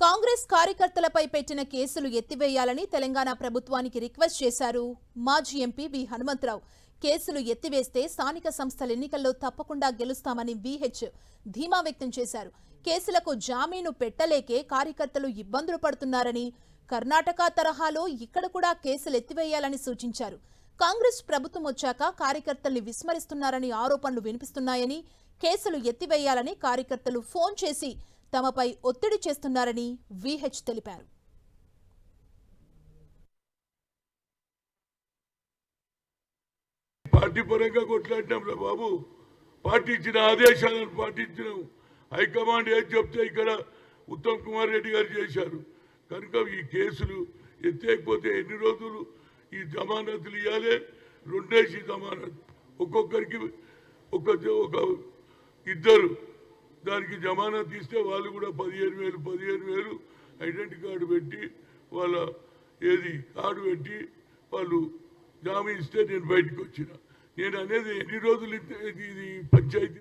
కాంగ్రెస్ కార్యకర్తలపై పెట్టిన కేసులు ఎత్తివేయాలని తెలంగాణ ప్రభుత్వానికి రిక్వెస్ట్ చేశారు మాజీ ఎంపీ వి హనుమంతరావు. కేసులు ఎత్తివేస్తే స్థానిక సంస్థల ఎన్నికల్లో తప్పకుండా గెలుస్తామని విహెచ్ ధీమా వ్యక్తం చేశారు. కేసులకు జామీను పెట్టలేకే కార్యకర్తలు ఇబ్బందులు పడుతున్నారని కర్ణాటక తరహాలో ఇక్కడ కూడా కేసులు ఎత్తివేయాలని సూచించారు. కాంగ్రెస్ ప్రభుత్వం వచ్చాక కార్యకర్తల్ని విస్మరిస్తున్నారని ఆరోపణలు వినిపిస్తున్నాయని కేసులు ఎత్తివేయాలని కార్యకర్తలు ఫోన్ చేసి తమపై ఒత్తిడి చేస్తున్నారని విహెచ్ తెలిపారు. పార్టీ పరంగా కొట్లాడినాం బాబు. పార్టీ ఇచ్చిన ఆదేశాలను పాటించినాం. హైకమాండ్ ఏది చెప్తే ఇక్కడ ఉత్తమ్ కుమార్ రెడ్డి గారు చేశారు. కనుక ఈ కేసులు ఎత్తేకపోతే ఎన్ని రోజులు ఈ జమానతులు ఇవ్వాలి రెండేసి జమానత్. ఒక్కొక్కరికి ఒక ఒక ఇద్దరు దానికి జమానత్ ఇస్తే వాళ్ళు కూడా పదిహేను వేలు పదిహేను వేలు ఐడెంటిటీ కార్డు పెట్టి వాళ్ళ ఏది కార్డు పెట్టి వాళ్ళు జామీ ఇస్తే నేను బయటకు వచ్చిన. నేను అనేది ఎన్ని రోజులు ఇది పంచాయతీ